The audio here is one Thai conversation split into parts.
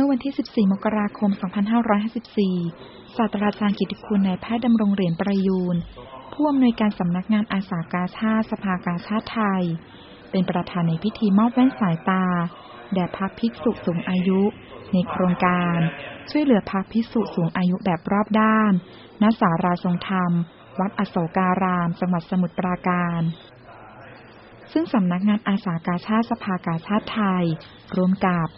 มื่อวันที่ 14 มกราคม 2554 ศาสตราจารย์กิติคุณนายแพทย์ดำรงเหรียญประยูน ผู้อำนวยการสำนักงานอาสากาชาติสภากาชาติไทย เป็นประธานในพิธีมอบแว่นสายตา แด่พระภิกษุสูงอายุ ในโครงการ ช่วยเหลือพระภิกษุสูงอายุแบบรอบด้าน ณ สาราทรงธรรม วัดอโศการาม จังหวัดสมุทรปราการซึ่งสำนักงานอาสากาชาติสภากาชาติไทยร่วมกับ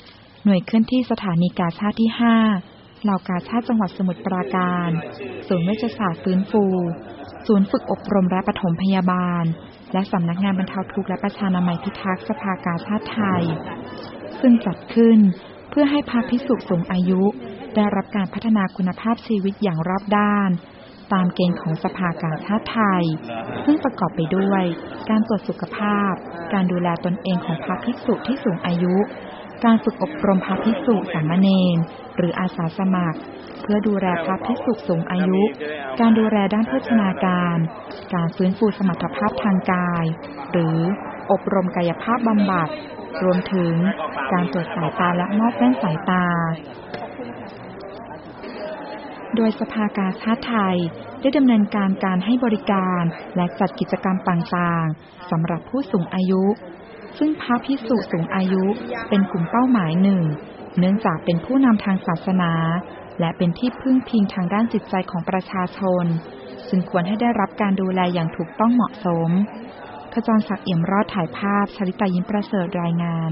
หน่วยเคลื่อนที่สถานีกาชาติที่ 5 เหล่ากาชาติจังหวัดสมุทรปราการ ศูนย์เวชศาสตร์ฟื้นฟู ศูนย์ฝึกอบรมและปฐมพยาบาล และสำนักงานบรรเทาทุกข์และประชานามัยพิทักษ์สภากาชาติไทย ซึ่งจัดขึ้นเพื่อให้พระภิกษุสูงอายุ ได้รับการพัฒนาคุณภาพชีวิตอย่างรอบด้าน ตามเกณฑ์ของสภากาชาติไทย ซึ่งประกอบไปด้วย การตรวจสุขภาพ การดูแลตนเองของพระภิกษุที่สูงอายุ การฝึกอบรมพระภิกษุสามเณรหรืออาสาสมัคร เพื่อดูแลพระภิกษุสูงอายุ การดูแลด้านโภชนาการ การฟื้นฟูสมรรถภาพทางกาย หรืออบรมกายภาพบำบัด รวมถึงการตรวจสายตาและมอบแว่นสายตา โดยสภากาชาติไทย ได้ดำเนินการการให้บริการและจัดกิจกรรมต่างๆสำหรับผู้สูงอายุ ซึ่งพระพิสุสูงอายุเป็นกลุ่มเป้าหมายหนึ่ง เนื่องจากเป็นผู้นำทางศาสนา และเป็นที่พึ่งพิงทางด้านจิตใจของประชาชนจึงควรให้ได้รับการดูแลอย่างถูกต้องเหมาะสมขจรศักดิ์เอี่ยมรอดถ่ายภาพชลิตายิ้มประเสริฐรายงาน